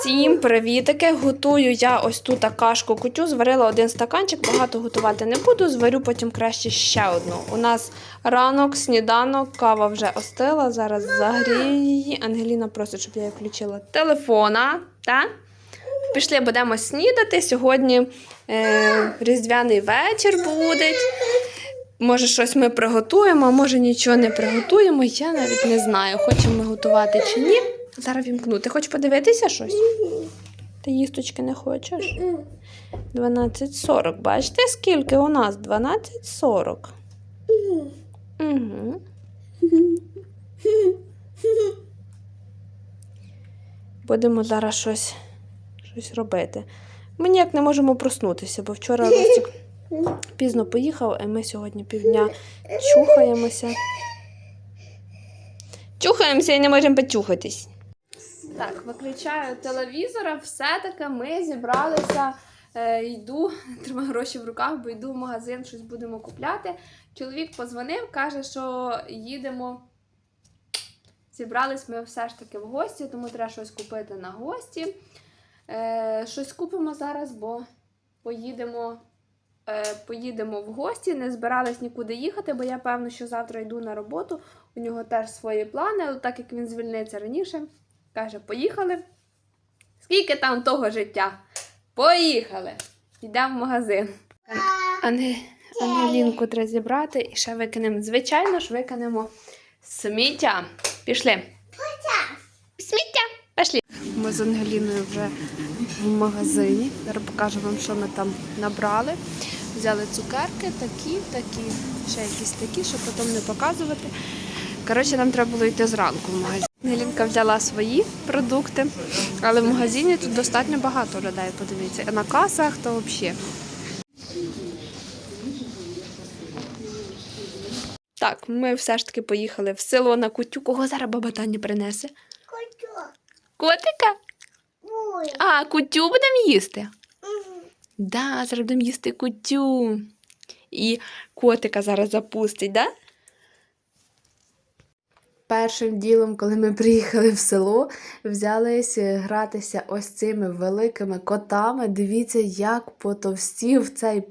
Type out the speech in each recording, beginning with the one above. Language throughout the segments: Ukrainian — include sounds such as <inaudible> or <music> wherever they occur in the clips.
Всім привітики! Готую я ось тут кашку кутю. Зварила один стаканчик, багато готувати не буду. Зварю потім краще ще одну. У нас ранок, сніданок, кава вже остила. Зараз загрію її. Ангеліна просить, щоб я їй включила телефона. Та? Пішли, будемо снідати. Сьогодні е, різдвяний вечір буде. Може, щось ми приготуємо, а може нічого не приготуємо. Я навіть не знаю, хочемо ми готувати чи ні. Зараз вімкну. Ти хочеш подивитися щось? Ти їсточки не хочеш? 12.40. Бачите, скільки у нас? 12.40. Угу. Будемо зараз щось, щось робити. Ми ніяк не можемо проснутися, бо вчора Ростик пізно поїхав, а ми сьогодні півдня чухаємося. Чухаємося і не можемо почухатись. Так, виключаю телевізора. Все-таки ми зібралися. Е, йду, <laughs> тримаю гроші в руках, бо йду в магазин, щось будемо купляти. Чоловік позвонив, каже, що їдемо. Зібрались ми все ж таки в гості, тому треба щось купити на гості. Е, щось купимо зараз, бо поїдемо, е, поїдемо в гості. Не збирались нікуди їхати, бо я певно, що завтра йду на роботу. У нього теж свої плани, але так як він звільниться раніше, каже: поїхали. Скільки там того життя? Поїхали! Йдемо в магазин. Анге... Ангелінку треба зібрати і ще викинемо. Звичайно ж, викинемо сміття. Пішли. Сміття. Пішли. Ми з Ангеліною вже в магазині. Зараз покажу вам, що ми там набрали. Взяли цукерки, такі, такі, ще якісь такі, щоб потім не показувати. Коротше, нам треба було йти зранку в магазин. Ангелінка взяла свої продукти, але в магазині тут достатньо багато людей, подивіться. На касах то взагалі. Так, ми все ж таки поїхали в село на кутю. Кого зараз баба Таня принесе? Котика? А, кутю будемо їсти? Да, зараз будемо їсти кутю. І котика зараз запустить, да? Першим ділом, коли ми приїхали в село, взялись гратися ось цими великими котами. Дивіться, як потовстів цей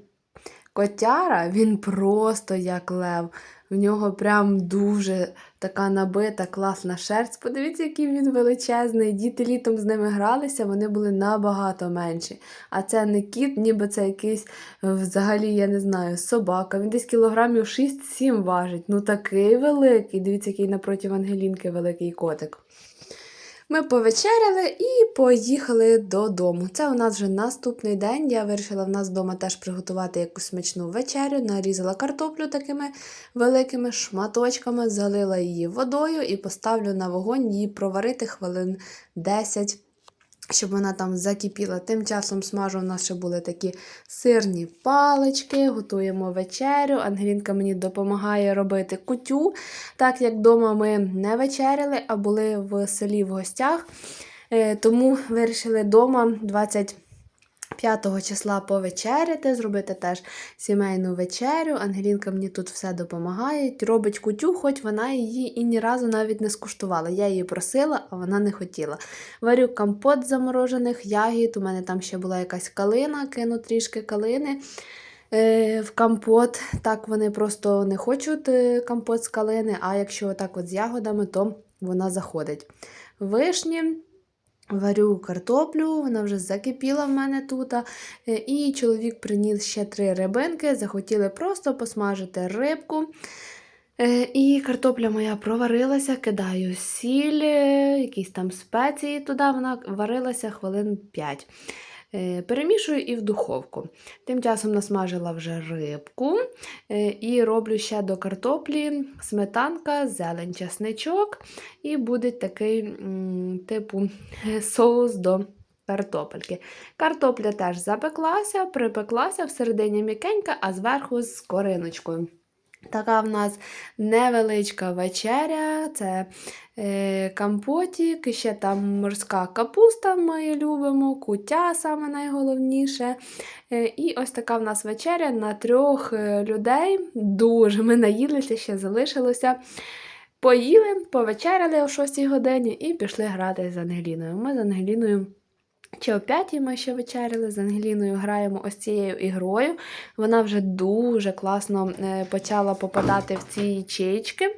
котяра, він просто як лев. В нього прям дуже така набита, класна шерсть. Подивіться, який він величезний. Діти літом з ними гралися, вони були набагато менші. А це не кіт, ніби це якийсь е, взагалі, я не знаю, собака. Він десь кілограмів 6-7 важить. Ну такий великий. Дивіться, який напроти Ангелінки великий котик. Ми повечеряли і поїхали додому. Це у нас вже наступний день. Я вирішила в нас вдома теж приготувати якусь смачну вечерю. Нарізала картоплю такими великими шматочками, залила її водою і поставлю на вогонь її проварити хвилин 10. Щоб вона там закипіла. Тим часом смажу, у нас ще були такі сирні палички, готуємо вечерю. Ангелінка мені допомагає робити кутю, так як вдома ми не вечеряли, а були в селі в гостях. Е, Тому вирішили вдома 25 числа повечеряти, зробити теж сімейну вечерю. Ангелінка мені тут все допомагає, робить кутю, хоч вона її і ні разу навіть не скуштувала. Я її просила, а вона не хотіла. Варю компот заморожених ягід. У мене там ще була якась калина, кину трішки калини. е, В компот. Так вони просто не хочуть е, компот з калини, а якщо так от з ягодами, то вона заходить. Вишні. Варю картоплю, вона вже закипіла в мене тут. Е, І чоловік приніс ще три рибинки, захотіли просто посмажити рибку. Е, І картопля моя проварилася, кидаю сіль, е, якісь там спеції туди, вона варилася хвилин 5. Е, Перемішую і в духовку. Тим часом насмажила вже рибку е, і роблю ще до картоплі сметанка, зелень, часничок, і буде такий типу соус до картопельки. Картопля теж запеклася, припеклася, всередині м'якенька, а зверху з кориночкою. Така в нас невеличка вечеря, це е, компотик, ще там морська капуста ми любимо, куття саме найголовніше. Е, і ось така в нас вечеря на трьох е, людей. Дуже ми наїлися, ще залишилося. Поїли, повечеряли о 6 годині і пішли грати з Ангеліною. Ми з Ангеліною Чи о п'ятій ми ще вечеряли з Ангеліною граємо ось цією ігрою. Вона вже дуже класно е, почала попадати в ці ячеїчки.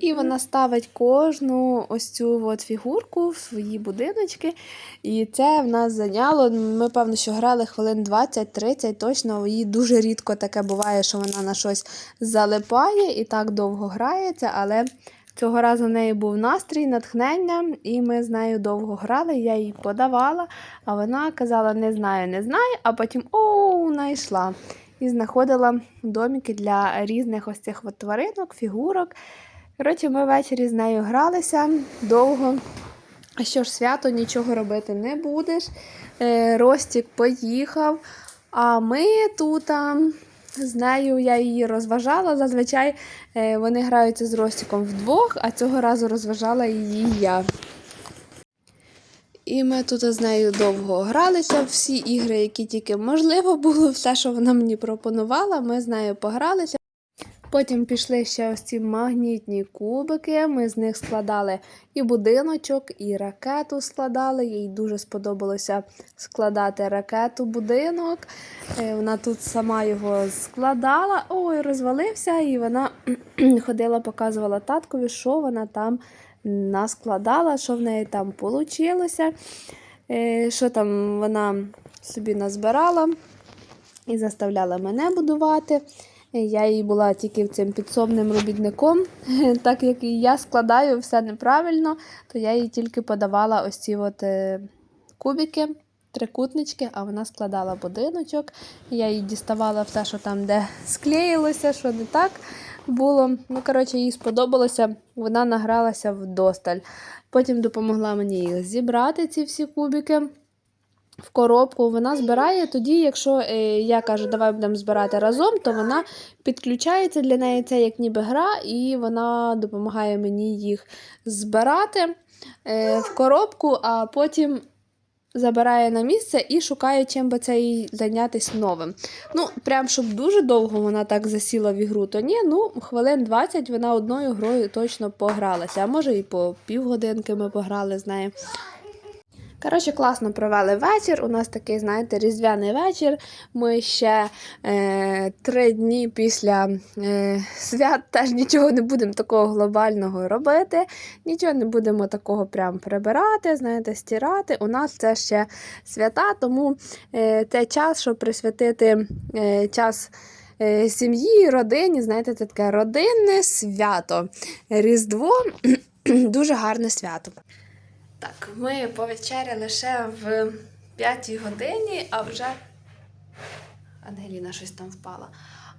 І вона ставить кожну ось цю от фігурку в свої будиночки. І це в нас зайняло. Ми, певно, що грали хвилин 20-30 точно. Їй дуже рідко таке буває, що вона на щось залипає і так довго грається, але. Цього разу в неї був настрій, натхнення, і ми з нею довго грали. Я їй подавала, а вона казала: не знаю, не знаю, а потім о, знайшла. І знаходила домики для різних ось цих от тваринок, фігурок. Коротше, ми ввечері з нею гралися довго. А що ж, свято нічого робити не будеш. Е, Ростік поїхав, а ми тут. З нею я її розважала. Зазвичай е, вони граються з Ростіком вдвох, а цього разу розважала її я. І ми тут з нею довго гралися. Всі ігри, які тільки можливо було, все, що вона мені пропонувала, ми з нею погралися. Потім пішли ще ось ці магнітні кубики. Ми з них складали і будиночок, і ракету складали. Їй дуже сподобалося складати ракету, будинок. Е, Вона тут сама його складала. Ой, розвалився, і вона <clears throat> ходила, показувала таткові, що вона там наскладала, що в неї там вийшло, що там вона собі назбирала і заставляла мене будувати. Я їй була тільки цим підсобним робітником, <laughs> так як і я складаю все неправильно, то я їй тільки подавала ось ці от е, кубики, трикутнички, а вона складала будиночок. Я їй діставала все, що там, де склеїлося, що не так було. Ну, коротше, їй сподобалося, вона награлася вдосталь. Потім допомогла мені їх зібрати, ці всі кубики в коробку. Вона збирає тоді, якщо е, я кажу, давай будемо збирати разом, то вона підключається для неї це як ніби гра, і вона допомагає мені їх збирати е, в коробку, а потім. Забирає на місце і шукає, чим би це їй зайнятися новим. Ну, прям щоб дуже довго вона так засіла в ігру, то ні, ну, хвилин 20 вона одною грою точно погралася. А може і по півгодинки ми пограли з нею. Коротше, класно провели вечір. У нас такий, знаєте, різдвяний вечір. Ми ще е, три дні після е, свят теж нічого не будемо такого глобального робити. Нічого не будемо такого прям прибирати, знаєте, стирати. У нас це ще свята, тому е, це час, щоб присвятити е, час. е, Сім'ї, родині, знаєте, це таке родинне свято. Різдво <clears throat> дуже гарне свято. Так, ми повечеряли ще в п'ятій годині, а вже. Ангеліна щось там впала.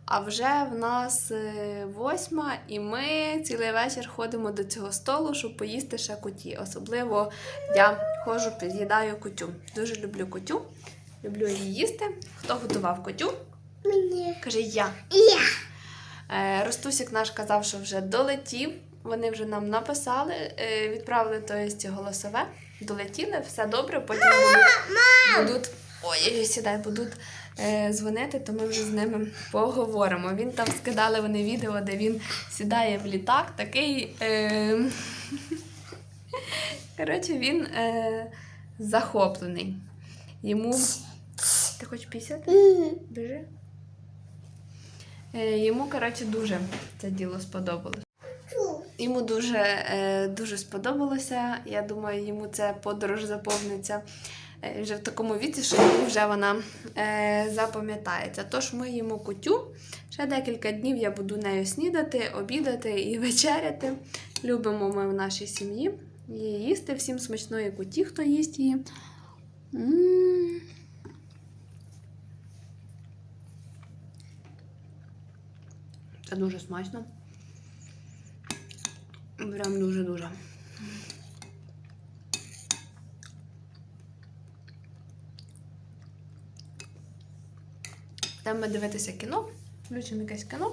А вже в нас е, восьма, і ми цілий вечір ходимо до цього столу, щоб поїсти ще куті. Особливо я ходжу, під'їдаю кутю. Дуже люблю кутю, люблю її їсти. Хто готував кутю? Мені. Каже я. Я. Е, Ростусік наш казав, що вже долетів. Вони вже нам написали, е, відправили то есть, голосове, долетіли, все добре, потім будуть, будуть ой, сідай, будуть е, дзвонити, то ми вже з ними поговоримо. Він там скидали вони відео, де він сідає в літак, такий. Е, <laughs> коротше, він е, захоплений. Йому. Ти хочеш пісяти? Біжи. Е, йому, коротше, дуже це діло сподобалось. Йому дуже, е, дуже сподобалося. Я думаю, йому ця подорож заповниться е, вже в такому віці, що йому вже вона е, запам'ятається. Тож ми їмо кутю. Ще декілька днів я буду нею снідати, обідати і <laughs> вечеряти. Любимо ми в нашій сім'ї її їсти. Всім смачної куті, хто їсть її. Це дуже смачно. Прям дуже-дуже. Будемо дивитися кіно, включимо якесь кіно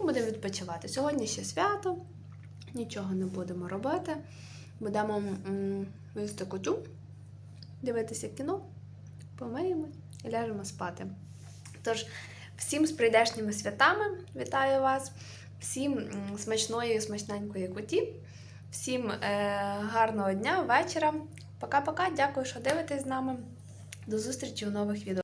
і будемо відпочивати. Сьогодні ще свято, нічого не будемо робити. Будемо м, котю, дивитися кіно, помиємо і ляжемо спати. Тож, всім з прийдешніми святами вітаю вас! Всім смачної, смачненької куті, всім е, гарного дня, вечора. Пока-пока, дякую, що дивитесь з нами. До зустрічі у нових відео.